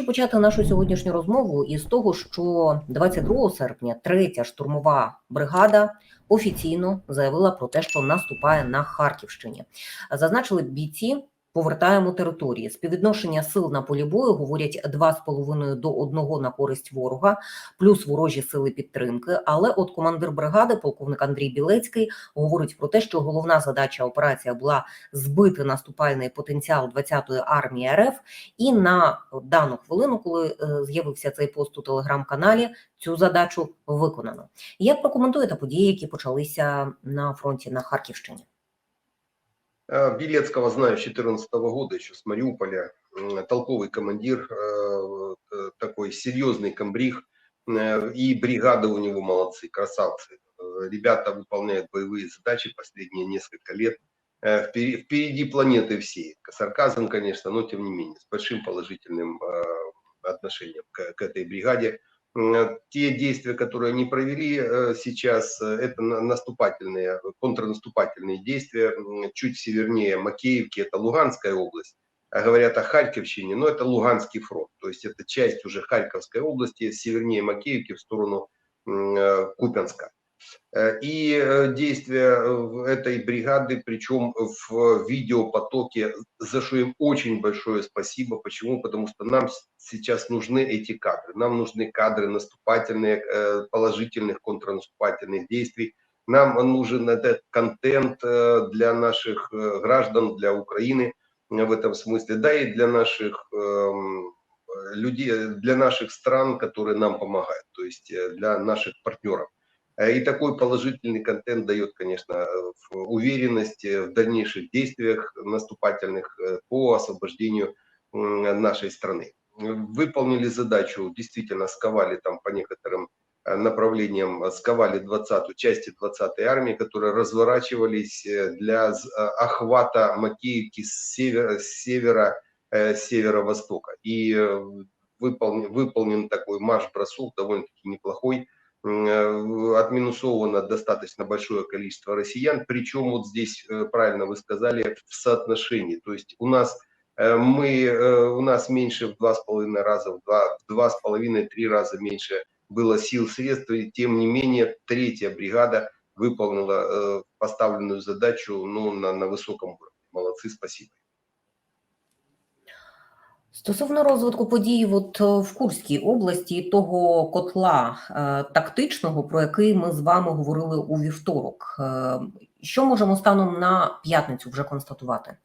Хочу почати нашу сьогоднішню розмову із того, що 22 серпня третя штурмова бригада офіційно заявила про те, що наступає на Харківщині. Зазначили бійці. Повертаємо території. Співвідношення сил на полі бою говорять 2,5 до 1 на користь ворога, плюс ворожі сили підтримки. Але от командир бригади, полковник Андрій Білецький, говорить про те, що головна задача операція була збити наступальний потенціал 20-ї армії РФ. І на дану хвилину, коли е, з'явився цей пост у телеграм-каналі, цю задачу виконано. Як прокоментуєте події, які почалися на фронті на Харківщині? Э, Белецкого знаю с 2014 года, еще с Мариуполя. Толковый командир, э, э, такой серьезный комбриг. И бригада у него молодцы, красавцы. Ребята выполняют боевые задачи последние несколько лет. Впереди планеты всей. Сарказм, конечно, но тем не менее, с большим положительным отношением к этой бригаде. М, Те действия, которые они провели э, сейчас, э, это на- наступательные, контрнаступательные действия чуть севернее Макеевки, это Луганская область. А говорят о Харьковщине, но это Луганский фронт. То есть это часть уже Харьковской области, севернее Макеевки в сторону э. Э, И э, действия э, этой бригады, причем в видеопотоке, за что им очень большое спасибо. Почему? Потому что нам сейчас нужны эти кадры. Нам нужны кадры наступательные, э, положительных контрнаступательных действий. Нам нужен этот контент э, для наших э, граждан, для Украины э, в этом смысле, да и для наших эм, э, людей, для наших стран, которые нам помогают, то есть э, для наших партнеров. Э, И такой положительный контент дает, конечно, э, уверенность э, в дальнейших действиях наступательных по освобождению нашей страны. Выполнили задачу, действительно сковали там по некоторым направлениям, сковали 20 части 20-й армии, которые разворачивались для охвата Макеевки с севера, с севера, северо-востока. И выполнен, выполнен такой марш-бросок довольно-таки неплохой, отминусовано достаточно большое количество россиян, причем вот здесь, э, правильно вы сказали, в соотношении. То есть у нас э, мы, э, у нас меньше в два с половиной раза, в два, в два с половиной, три раза меньше было сил, средств, и тем не менее третья бригада выполнила э, поставленную задачу ну, на, на высоком уровне. Молодцы, спасибо. Стосовно розвитку подій, от е, в Курській області і того котла е, тактичного, про який ми з вами говорили у вівторок, е, що можемо станом на п'ятницю вже констатувати?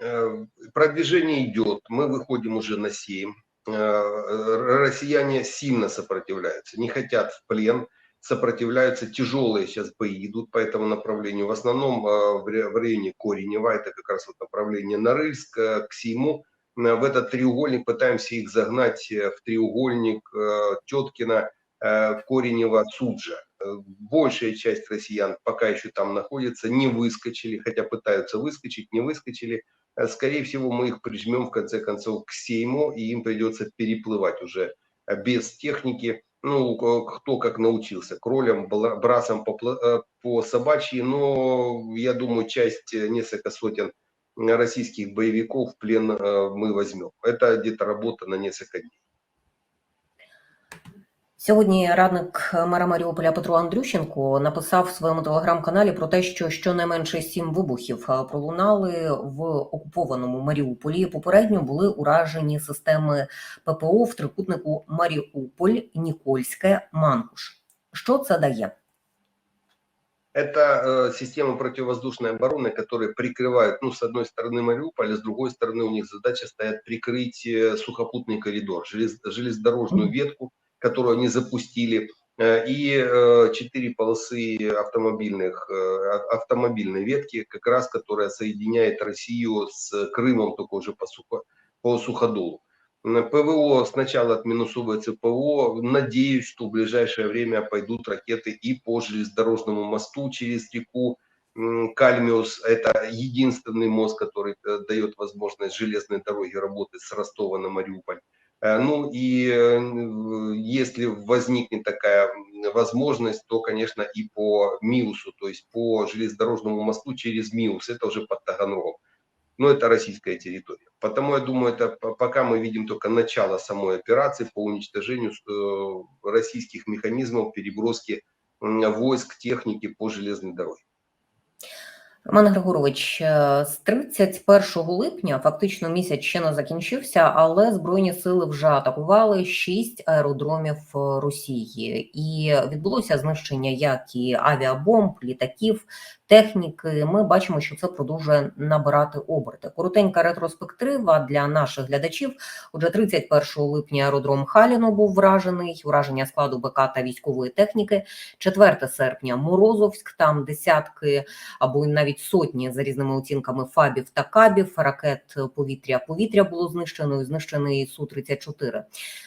Э, Продвижение идет, мы выходим уже на 7. Россияне сильно сопротивляются, не хотят в плен, сопротивляются, тяжелые сейчас бои идут по этому направлению. В основном э, в ре- в районе Коренева, это как раз вот направление Норыльск, э, к Сейму. Э, В этот треугольник пытаемся их загнать э, в треугольник э, Теткина, Коренева, Суджа. Большая часть россиян пока еще там находится, не выскочили, хотя пытаются выскочить, не выскочили. Скорее всего, мы их прижмем в конце концов к Сейму, и им придется переплывать уже без техники. Ну, кто как научился, кролям, брасом по, по собачьи, но я думаю, часть, несколько сотен российских боевиков в плен э, мы возьмем. Это где-то работа на несколько дней. Сьогодні радник мера Маріуполя Петро Андрющенко написав в своєму телеграм-каналі про те, що щонайменше сім вибухів е, пролунали в окупованому Маріуполі. Попередньо були уражені системи ППО в трикутнику Маріуполь, Нікольське, Манкуш. Що це дає? Это э, система противовоздушной обороны, которые прикрывают, ну, с одной стороны Мариуполь, а с другой стороны у них задача стоит прикрыть э, сухопутный коридор, желез- железнодорожную ветку, которую они запустили, э, и э, четыре полосы автомобильных, э, а- автомобильной ветки, как раз которая соединяет Россию с Крымом, только уже по, сухо, по суходолу. ПВО сначала отминусовывается ПВО. Надеюсь, что в ближайшее время пойдут ракеты и по железнодорожному мосту через реку Кальмиус. Это единственный мост, который э, дает возможность железной дороге работать с Ростова на Мариуполь. Э, Ну и э, если возникнет такая возможность, то, конечно, и по Миусу, то есть по железнодорожному мосту через Миус, это уже под Таганрогом. Но это российская территория. Потому я думаю, это по- пока мы видим только начало самой операции по уничтожению э, российских механизмов переброски м, войск, техники по железной дороге. Роман Григорович, е, з 31 липня фактично місяць ще не закінчився, але збройні сили вже атакували шість аеродромів е, Росії, і відбулося знищення як і авіабомб, літаків, техніки. Ми бачимо, що це продовжує набирати оберти. Коротенька ретроспектива для наших глядачів. Отже, 31 липня аеродром Халіно був вражений, ураження складу БК та військової техніки. 4 серпня Морозовськ, там десятки або навіть сотні за різними оцінками фабів та кабів, ракет повітря-повітря було знищено, і знищений Су-34.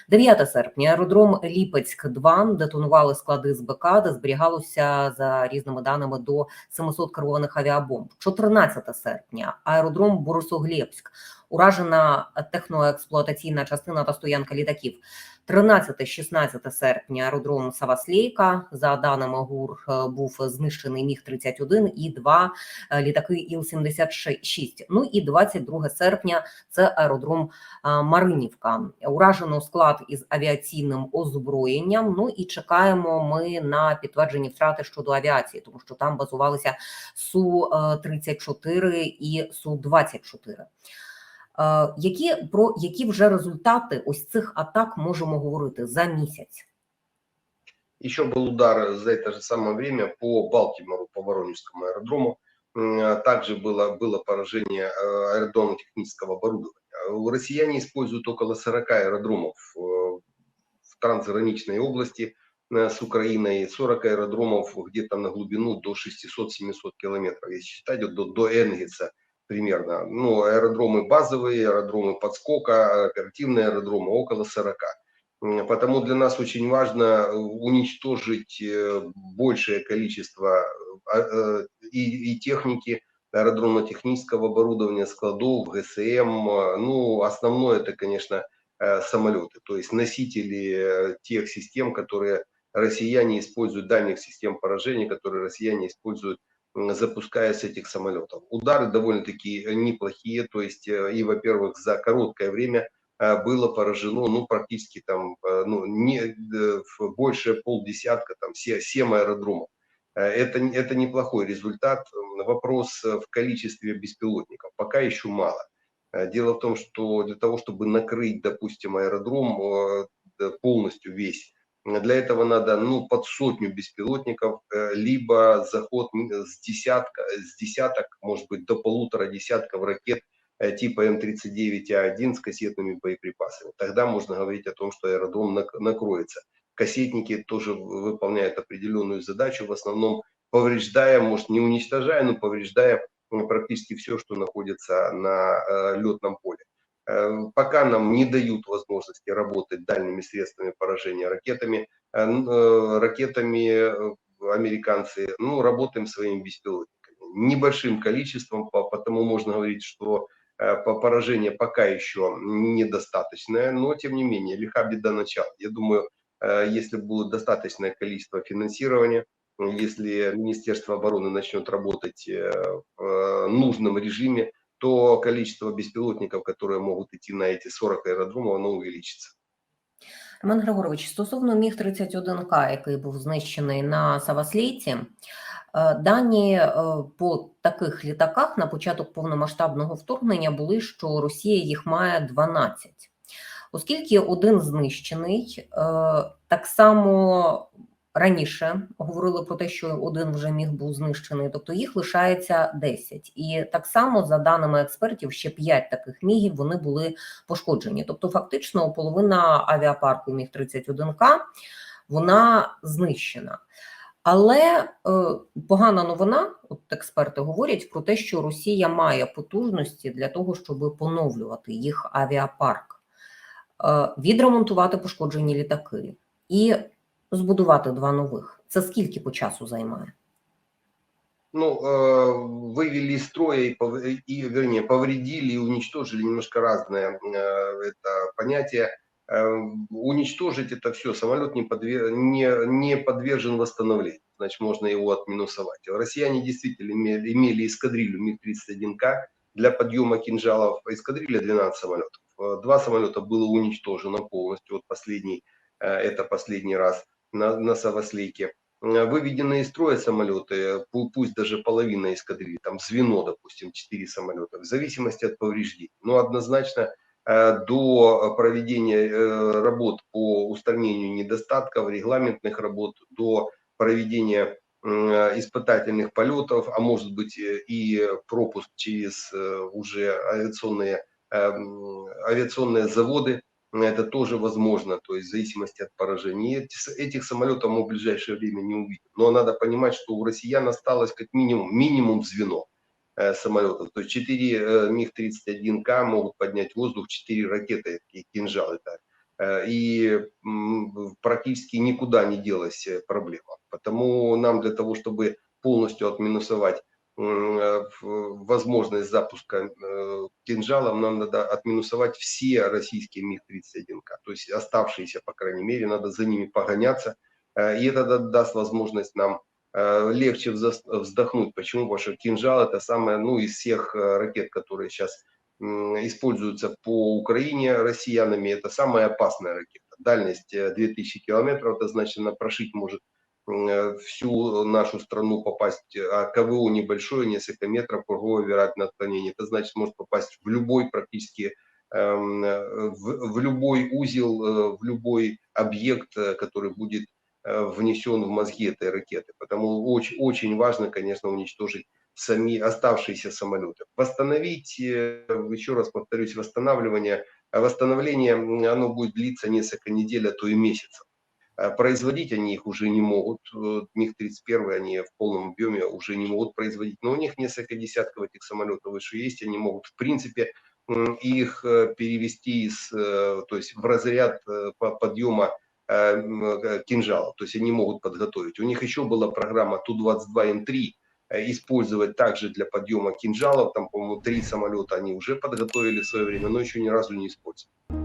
9 серпня аеродром Ліпецьк 2 детонували склади з БК, де зберігалося за різними даними до 700 керованих авіабомб. 14 серпня аеродром Борисоглєбськ, уражена техноексплуатаційна частина та стоянка літаків. 13-16 серпня аеродром Саваслейка, за даними ГУР, е, був знищений Міг-31 і два е, літаки Іл-76. Ну і 22 серпня це аеродром е, Маринівка. Уражено склад із авіаційним озброєнням. Ну і чекаємо ми на підтверджені втрати щодо авіації, тому що там базувалися Су-34 і Су-24. Е, Які про які вже результати ось цих атак можемо говорити за місяць? Еще был удар за это же самое время по Балтимору, по Воронежскому аэродрому. М, Также было, было поражение э, аэродрома технического оборудования. Э, Россияне используют около 40 аэродромов э, в трансграничной области э, с Украиной, 40 аэродромов где-то на глубину до 600-700 километров, если считать, вот до, до Энгельса примерно. Ну, аэродромы базовые, аэродромы подскока, оперативные аэродромы около 40. М, Потому для нас очень важно э, уничтожить э, большее количество э, и, и техники, аэродромно-технического оборудования, складов, ГСМ. Ну, основное это, конечно, самолеты, то есть носители тех систем, которые россияне используют, дальних систем поражения, которые россияне используют, запуская с этих самолетов. Удары довольно-таки э, неплохие, то есть э, и, во-первых, за короткое время э, было поражено, ну, практически там, ну, не, больше полдесятка, там, се- семь аэродромов. Это, это неплохой результат. Вопрос в количестве беспилотников. Пока еще мало. Дело в том, что для того, чтобы накрыть, допустим, аэродром полностью весь, для этого надо, ну, под сотню беспилотников, э, либо заход с десятка, с десяток, может быть, до полутора десятков ракет э, типа М39А1 с кассетными боеприпасами. Тогда можно говорить о том, что аэродром нак- накроется. Кассетники тоже выполняют определенную задачу, в основном повреждая, может не уничтожая, но повреждая практически все, что находится на э, летном поле. Э, Пока нам не дают возможности работать дальними средствами поражения ракетами, э, э, ракетами э, американцы, ну, работаем своими беспилотниками. Небольшим количеством, по- потому можно говорить, что по- поражение пока еще недостаточное, но тем не менее, лиха беда начала. Я думаю, если будет достаточное количество финансирования, если Министерство обороны начнет работать в нужном режиме, то количество беспилотников, которые могут идти на эти 40 аэродромов, оно увеличится. Роман Григорович, стосовно міг 31К, який був знищений на Саваслійці, е, дані е, по таких літаках на початок повномасштабного вторгнення були, що Росія їх має 12. Оскільки один знищений, е, так само раніше говорили про те, що один вже міг був знищений, тобто їх лишається 10. І так само, за даними експертів, ще 5 таких мігів вони були пошкоджені. Тобто, фактично, половина авіапарку міг 31К вона знищена. Але е, погана новина, от експерти говорять про те, що Росія має потужності для того, щоб поновлювати їх авіапарк, е, відремонтувати пошкоджені літаки і збудувати два нових. Це скільки по часу займає? Ну, э, вывели из строя и, и, вернее, повредили и уничтожили немножко разное это понятие. Уничтожить это все, самолет не, подвер- не, не подвержен восстановлению, значит, можно его отминусовать. Россияне действительно имели, имели эскадрилью МиГ-31К, для подъема кинжалов эскадрилья 12 самолетов. Э, Два самолета было уничтожено полностью, вот последний, э, это последний раз на, на Савослейке. Э, Выведены из строя самолеты, пу- пусть даже половина эскадрильи, там звено, допустим, 4 самолета, в зависимости от повреждений. Но однозначно э, до проведения э, работ по устранению недостатков, регламентных работ, до проведения испытательных полетов, а может быть и пропуск через уже авиационные, авиационные заводы, это тоже возможно, то есть в зависимости от поражений. Эти с- Этих самолетов мы в ближайшее время не увидим. Но надо понимать, что у россиян осталось как минимум, минимум звено э, самолетов. То есть 4 э, МиГ-31К могут поднять в воздух 4 ракеты, кинжалы. Так. Э, И практически никуда не делась э, проблема. Потому нам для того, чтобы полностью отминусовать возможность запуска э, кинжалом, нам надо отминусовать все российские МиГ-31К. То есть оставшиеся, по крайней мере, надо за ними погоняться. Э, И это да- даст возможность нам э, легче вздохнуть. Почему? Потому что кинжал это самая, ну, из всех э, ракет, которые сейчас используются по Украине россиянами, это самая опасная ракета. Дальность э, 2000 километров, это значит, она прошить может э, всю нашу страну попасть, а КВО небольшое, несколько метров, круговое вероятное отклонение. Это значит, может попасть в любой практически эм, э, в, в любой узел, э, в любой объект, э, который будет э, внесен в мозги этой ракеты. Потому очень, очень важно, конечно, уничтожить сами оставшиеся самолеты. Восстановить, э, еще раз повторюсь, восстанавливание, восстановление, оно будет длиться несколько недель, а то и месяцев. А Производить они их уже не могут. Э, МиГ-31 они в полном объеме уже не могут производить. Но у них несколько десятков этих самолетов еще есть. Они могут, в принципе, их э, перевести из, э, то есть в разряд э, по- подъема э, м, э, кинжалов. То есть они могут подготовить. У них еще была программа Ту-22М3, э, использовать также для подъема кинжалов. Там, по-моему, три самолета они уже подготовили в свое время, но еще ни разу не использовали.